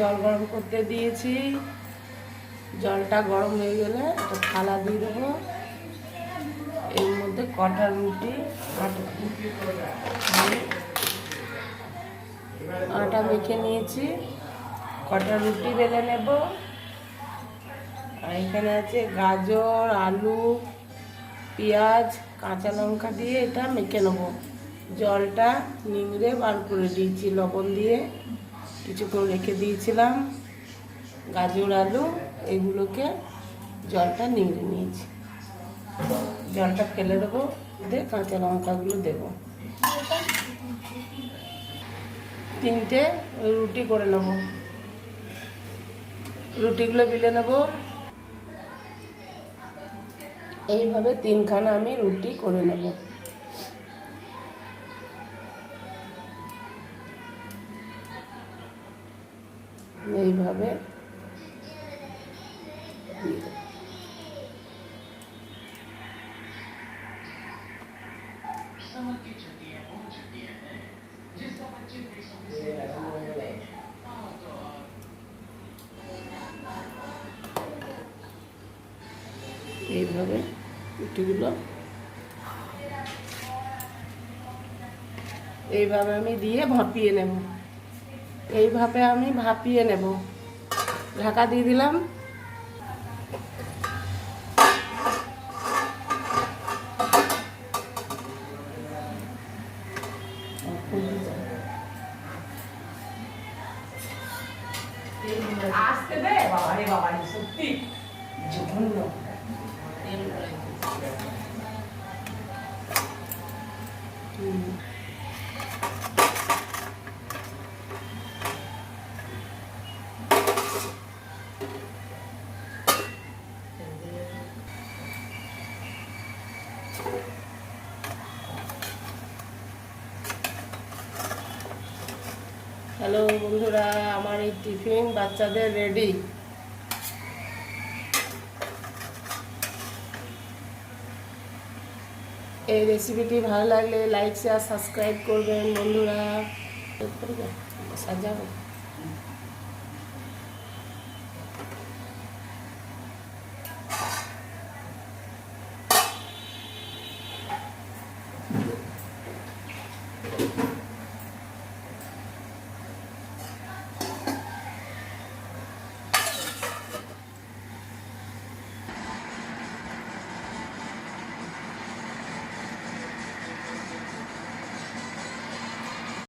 জল গরম করতে দিয়েছি। জলটা গরম হয়ে গেলে একটা থালা দিয়ে দেবো। এর মধ্যে কটা রুটি আটা মেখে নিয়েছি। কটা রুটি বেলে নেব। আর এখানে আছে গাজর, আলু, পেঁয়াজ, কাঁচা লঙ্কা দিয়ে এটা মেখে নেব। জলটা নিংড়ে বার করে দিয়েছি লবণ দিয়ে। কিছুক্ষণ রেখে দিয়েছিলাম। গাজর, আলু, এগুলোকে জলটা নিংড়ে নিয়েছি। জলটা ফেলে দেবো দিয়ে কাঁচা লঙ্কাগুলো দেবো। তিনটে রুটি করে নেব। রুটিগুলো বিলে নেব। এইভাবে তিনখানা আমি রুটি করে নেব। এইভাবে। এইভাবে রুটিগুলো এইভাবে আমি দিয়ে ভাপিয়ে নেব। এইভাবে আমি ভাপিয়ে নেব। ঢাকা দিয়ে দিলাম। আসতে দে। বাবা বাবা সত্যি। জঘন্য। হ্যালো বন্ধুরা, আমার এই টিফিন বাচ্চাদের রেডি এই রেসিপিটি ভালো লাগলে লাইক শেয়ার সাবস্ক্রাইব করবেন, বন্ধুরা। সাজাবো